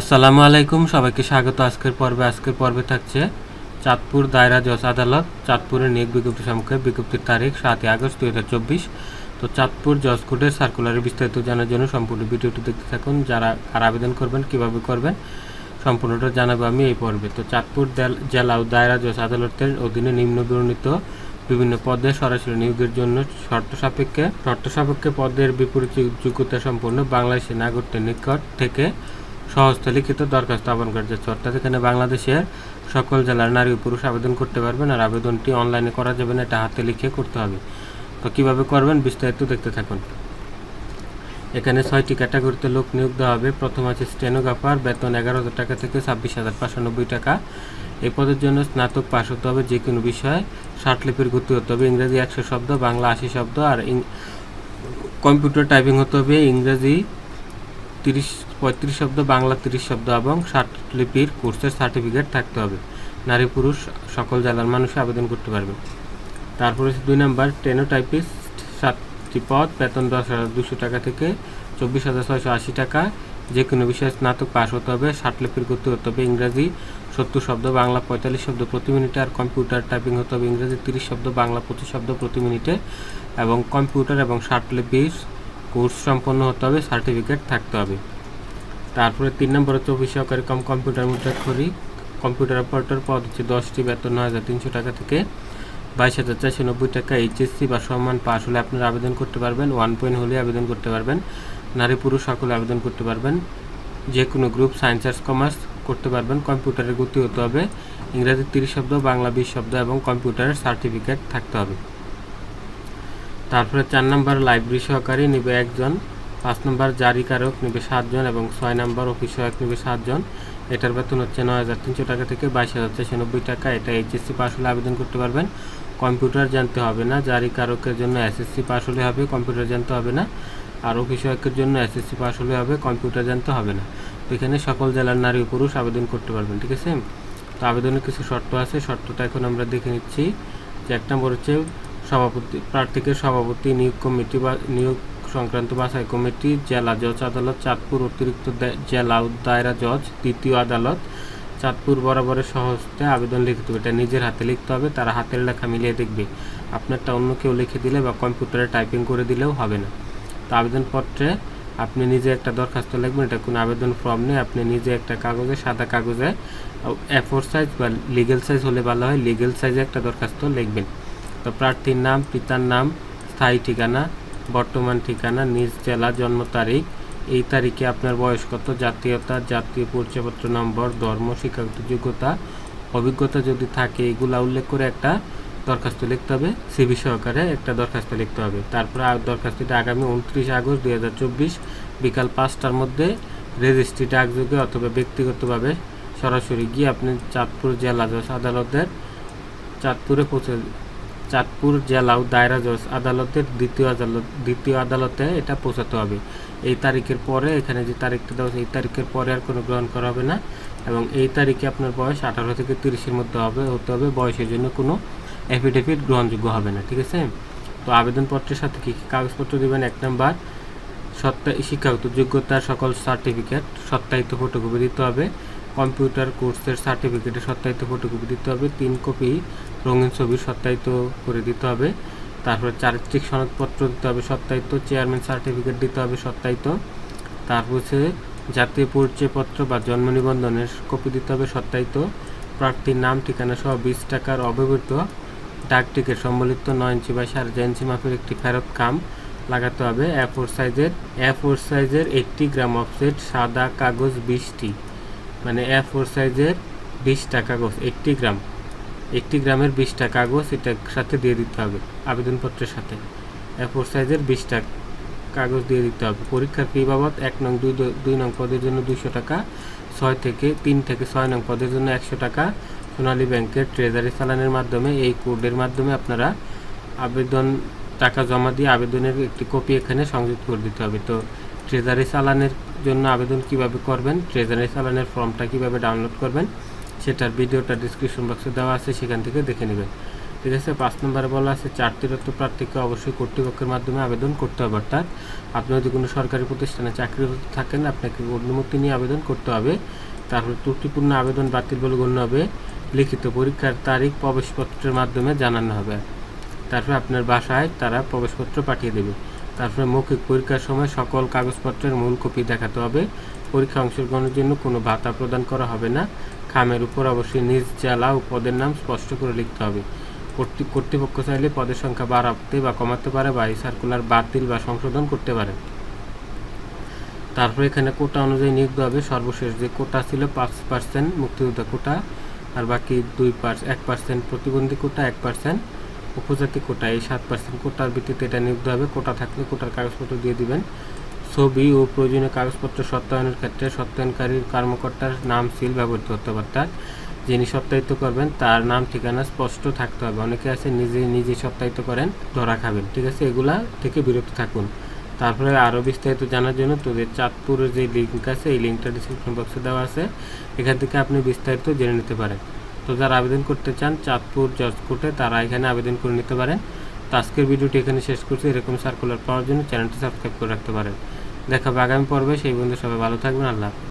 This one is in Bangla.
আসসালামু আলাইকুম, সবাইকে স্বাগত। আজকের পর্বে আজকের পর্বে থাকছে চাঁদপুর দায়রা জজ আদালত, চাঁদপুরের নিয়োগ বিজ্ঞপ্তি সম্মুখে বিজ্ঞপ্তির তারিখ সাতই আগস্ট দুই হাজার চব্বিশ। তো চাঁদপুর জজ কোর্টের সার্কুলারের বিস্তারিত জানার জন্য সম্পূর্ণ ভিডিওটি দেখতে থাকুন। যারা আর আবেদন করবেন, কীভাবে করবেন, সম্পূর্ণটা জানাব আমি এই পর্বে। তো চাঁদপুর জেলা ও দায়রা জজ আদালতের অধীনে নিম্ন বিবর্ণিত বিভিন্ন পদে সরাসরি নিয়োগের জন্য শর্ত সাপেক্ষে শর্ত সাপেক্ষে পদের বিপরীত যোগ্যতা সম্পন্ন বাংলাদেশের নাগরিকদের নিকট থেকে সহজতে লিখিত দরখাস্ত আহ্বান করা যাচ্ছে অর্থাৎ এখানে বাংলাদেশের সকল জেলার নারী পুরুষ আবেদন করতে পারবেন আর আবেদনটি অনলাইনে করা যাবে না, এটা হাতে লিখে করতে হবে। তো কীভাবে করবেন বিস্তারিত দেখতে থাকুন। এখানে ছয়টি ক্যাটাগরিতে লোক নিয়োগ দেওয়া হবে। প্রথম আছে স্টেনোগ্রাফার, বেতন এগারো হাজার টাকা থেকে ছাব্বিশ হাজার পাঁচশো নব্বই টাকা। এই পদের জন্য স্নাতক পাশ হতে হবে যে কোনো বিষয়ে। ষাটলিপির গতি হতে হবে ইংরেজি একশো শব্দ, বাংলা আশি শব্দ, আর কম্পিউটার টাইপিং হতে হবে ইংরেজি তিরিশ, পঁয়ত্রিশ শব্দ, বাংলা তিরিশ শব্দ এবং ষাট লিপির কোর্সের সার্টিফিকেট থাকতে হবে। নারী, পুরুষ, সকল জেলার মানুষ আবেদন করতে পারবে। তারপরে দুই নাম্বার, টেনোটাইপিস্ট, সাতটি পদ, বেতন দশ হাজার দুশো টাকা থেকে চব্বিশ হাজার ছয়শো আশি টাকা। যে কোনো বিষয়ে স্নাতক পাস হতে হবে, ষাট লিপির গতি হতে হবে ইংরাজি, সত্তর শব্দ, বাংলা পঁয়তাল্লিশ শব্দ প্রতি মিনিটে আর কম্পিউটার টাইপিং হতে হবে ইংরেজি, তিরিশ শব্দ, বাংলা পঁচিশ শব্দ প্রতি মিনিটে এবং কম্পিউটার এবং ষাট লিপির কোর্স সম্পন্ন হতে হবে সার্টিফিকেট থাকতে হবে। তারপরে তিন নম্বর হচ্ছে অফিস কম কম্পিউটার মুদ্রাক্ষরী কম্পিউটার অপারেটর পদ হচ্ছে দশটি, বেতন নয় হাজার তিনশো টাকা থেকে বাইশ হাজার চারশো নব্বই টাকা এইচএসসি বা সম্মান পাস হলে আপনারা আবেদন করতে পারবেন, ওয়ান পয়েন্ট হলে আবেদন করতে পারবেন, নারী পুরুষ সকলে আবেদন করতে পারবেন যে কোনো গ্রুপ সায়েন্স আর্টস কমার্স করতে পারবেন, কম্পিউটারের গতি হতে হবে ইংরাজি তিরিশ শব্দ, বাংলা বিশ শব্দ এবং কম্পিউটারের সার্টিফিকেট থাকতে হবে। তারপরে চার নম্বর লাইব্রেরি সহকারী নেবে একজন, পাঁচ নম্বর জারিকারক নেবে সাতজন এবং ছয় নম্বর অফিস সহায়ক নেবে সাতজন। এটার বেতন হচ্ছে নয় হাজার তিনশো টাকা থেকে বাইশ হাজার চারশো নব্বই টাকা। এটা এইচএসসি পাস হলে আবেদন করতে পারবেন। কম্পিউটার জানতে হবে না, জারিকারকের জন্য এসএসসি পাস হলে হবে, কম্পিউটার জানতে হবে না। আর অফিস সহায়কের জন্য এসএসসি পাস হলে হবে, কম্পিউটার জানতে হবে না। তো এখানে সকল জেলার নারী পুরুষ আবেদন করতে পারবেন, ঠিক আছে? তো আবেদনের কিছু শর্ত আছে, শর্তটা এখন আমরা দেখে নিচ্ছি। যে এক নম্বর হচ্ছে সভাপতি, প্রার্থীকে সভাপতি, নিয়োগ কমিটি বা, নিয়োগ সংক্রান্ত বাছাই কমিটি, জেলা জজ আদালত, চাঁদপুর অতিরিক্ত জেলা দায়রা জজ, দ্বিতীয় আদালত, চাঁদপুর বরাবরের সহজতে আবেদন লিখতে। হবে এটা নিজের হাতে লিখতে হবে, তারা হাতের লেখা মিলিয়ে দেখবে। আপনারটা অন্য কেউ লিখে দিলে বা কম্পিউটারে টাইপিং করে দিলেও হবে না। তো আবেদনপত্রে আপনি নিজে একটা দরখাস্ত লিখবেন, এটা কোনো আবেদন ফর্ম নেই। আপনি নিজে একটা কাগজে, সাদা কাগজে এ ফোর সাইজ বা লিগেল সাইজ হলে ভালো হয় লিগেল সাইজে একটা দরখাস্ত লিখবেন। তো প্রার্থীর নাম, পিতার নাম, স্থায়ী ঠিকানা, বর্তমান ঠিকানা, নিজ জেলা, জন্ম তারিখ। এই তারিখে আপনার বয়স কত? জাতীয়তা, জাতীয় পরিচয়পত্র নম্বর, ধর্ম, শিক্ষাগত যোগ্যতা, অভিজ্ঞতা যদি থাকে, এগুলা উল্লেখ করে একটা দরখাস্ত লিখতে হবে। সিবি সহকারে একটা দরখাস্ত লিখতে হবে। তারপরে দরখাস্তটা আগামী উনত্রিশ আগস্ট দুই হাজার চব্বিশ বিকাল পাঁচটার মধ্যে রেজিস্ট্রি ডাকযোগে অথবা ব্যক্তিগতভাবে সরাসরি গিয়ে আপনি চাঁদপুর জেলা আদালতের চাঁদপুরে পৌঁছে চাঁদপুর জেলাও দায়রা জজ আদালতের দ্বিতীয় আদালত দ্বিতীয় আদালতে এটা পৌঁছাতে হবে। এই তারিখের পরে, এখানে যে তারিখটা দেওয়া এই তারিখের পরে আর কোনো গ্রহণ করা হবে না এবং এই তারিখে আপনার বয়স আঠারো থেকে তিরিশের মধ্যে হবে, হতে হবে। বয়সের জন্য কোনো অ্যাফিডেভিট গ্রহণযোগ্য হবে না, ঠিক আছে? তো আবেদনপত্রের সাথে কী কী কাগজপত্র দেবেন? এক নাম্বার সত্তা শিক্ষাগত যোগ্যতার সকল সার্টিফিকেট সত্যায়িত ফটোকপি দিতে হবে। কম্পিউটার কোর্সের সার্টিফিকেটের সত্যায়িত ফটোকপি দিতে হবে, তিন কপি রঙিন ছবির সত্যায়িত করে দিতে হবে, তারপরে চারিত্রিক সনদপত্র দিতে হবে সত্যায়িত, চেয়ারম্যান সার্টিফিকেট দিতে হবে সত্যায়িত, তারপর হচ্ছে জাতীয় পরিচয়পত্র বা জন্ম নিবন্ধনের কপি দিতে হবে সত্যায়িত, প্রার্থীর নাম, ঠিকানা সহ বিশ টাকার অব্যবহৃত ডাক টিকিট সম্বলিত নয় ইঞ্চি বা সাড়ে চার ইঞ্চি মাপের একটি ফেরত খাম লাগাতে হবে এ ফোর সাইজের এ ফোর সাইজের একটি গ্রাম অফসেট সাদা কাগজ বিশটি। মানে এ ফোর সাইজের বিশটা কাগজ এইটটি গ্রাম। একটি গ্রামের বিশটা কাগজ এটার সাথে দিয়ে দিতে হবে, আবেদনপত্রের সাথে। এ ফোর সাইজের বিশটা কাগজ দিয়ে দিতে হবে। পরীক্ষার ফি বাবদ এক নং, দুই দুই নং পদের জন্য দুশো টাকা, ছয় থেকে তিন থেকে ছয় নং পদের জন্য একশো টাকা। সোনালী ব্যাংকের ট্রেজারি চালানের মাধ্যমে, এই কোডের মাধ্যমে আপনারা আবেদন, টাকা জমা দিয়ে আবেদনের একটি কপি এখানে সংযুক্ত করে দিতে হবে। তো ট্রেজারি চালানের জন্য আবেদন কীভাবে করবেন ট্রেজারি চালানের ফর্মটা কীভাবে ডাউনলোড করবেন, সেটার ভিডিওটা ডিসক্রিপশন বক্সে দেওয়া আছে, সেখান থেকে দেখে নেবেন। ঠিক আছে, পাঁচ নম্বরে বলা আছে চারটিরত্ব প্রার্থীকে অবশ্যই কর্তৃপক্ষের মাধ্যমে আবেদন করতে হবে, অর্থাৎ আপনি যদি কোনো সরকারি প্রতিষ্ঠানে চাকরিরত থাকেন, আপনাকে অনুমতি নিয়ে আবেদন করতে হবে। তারপরে ত্রুটিপূর্ণ আবেদন বাতিল বলে গণ্য হবে, লিখিত পরীক্ষার তারিখ, প্রবেশপত্রের মাধ্যমে জানানো হবে। তারপরে আপনার বাসায় তারা প্রবেশপত্র পাঠিয়ে দেবে। তারপরে মৌখিক পরীক্ষার সময় সকল কাগজপত্রের মূল কপি দেখাতে হবে। পরীক্ষা অংশগ্রহণের জন্য কোনো ভাতা প্রদান করা হবে না। খামের উপর অবশ্যই নিজ জেলা ও পদের নাম স্পষ্ট করে লিখতে হবে। কর্তৃ- কর্তৃপক্ষ চাইলে পদের সংখ্যা বাড়াতে বা কমাতে পারে বা এই সার্কুলার বাতিল বা সংশোধন করতে পারে। তারপরে এখানে কোটা অনুযায়ী নিয়োগ হবে। সর্বশেষ যে কোটা ছিল পাঁচ পার্সেন্ট মুক্তিযোদ্ধা কোটা, আর বাকি দুই পার্স এক পার্সেন্ট প্রতিবন্ধী কোটা, এক পার্সেন্ট উপজাতি কোটা এই সাত পার্সেন্ট কোটার ভিত্তিতে এটা দেওয়া হবে। কোটা থাকলে কোটার কাগজপত্র দিয়ে দিবেন। ছবি ও প্রয়োজনীয় কাগজপত্র সত্যায়নের ক্ষেত্রে সত্যায়নকারীর কর্মকর্তার নাম, সিল, ব্যবহৃত হতে অর্থাৎ যিনি সত্যায়িত করবেন, তার নাম, ঠিকানা স্পষ্ট থাকতে হবে। অনেকে আছে নিজে নিজে সত্যায়িত করেন, ধরা খাবেন। ঠিক আছে, এগুলা থেকে বিরত থাকুন। তারপরে আরও বিস্তারিত জানার জন্য তোদের চাঁদপুরের যে লিঙ্ক আছে, এই লিঙ্কটা ডিসক্রিপশন বক্সে দেওয়া আছে। এখান থেকে আপনি বিস্তারিত জেনে নিতে পারেন। তো যারা আবেদন করতে চান চাঁদপুর জজ কোর্টে তারা এখানে আবেদন করে নিতে পারেন। তো আজকের ভিডিওটি এখানে শেষ করছি। এরকম সার্কুলার পাওয়ার জন্য চ্যানেলটি সাবস্ক্রাইব করে রাখতে পারেন। দেখা হবে আগামী পর্বে। সেই বন্ধু সবাই ভালো থাকবেন। আল্লাহ।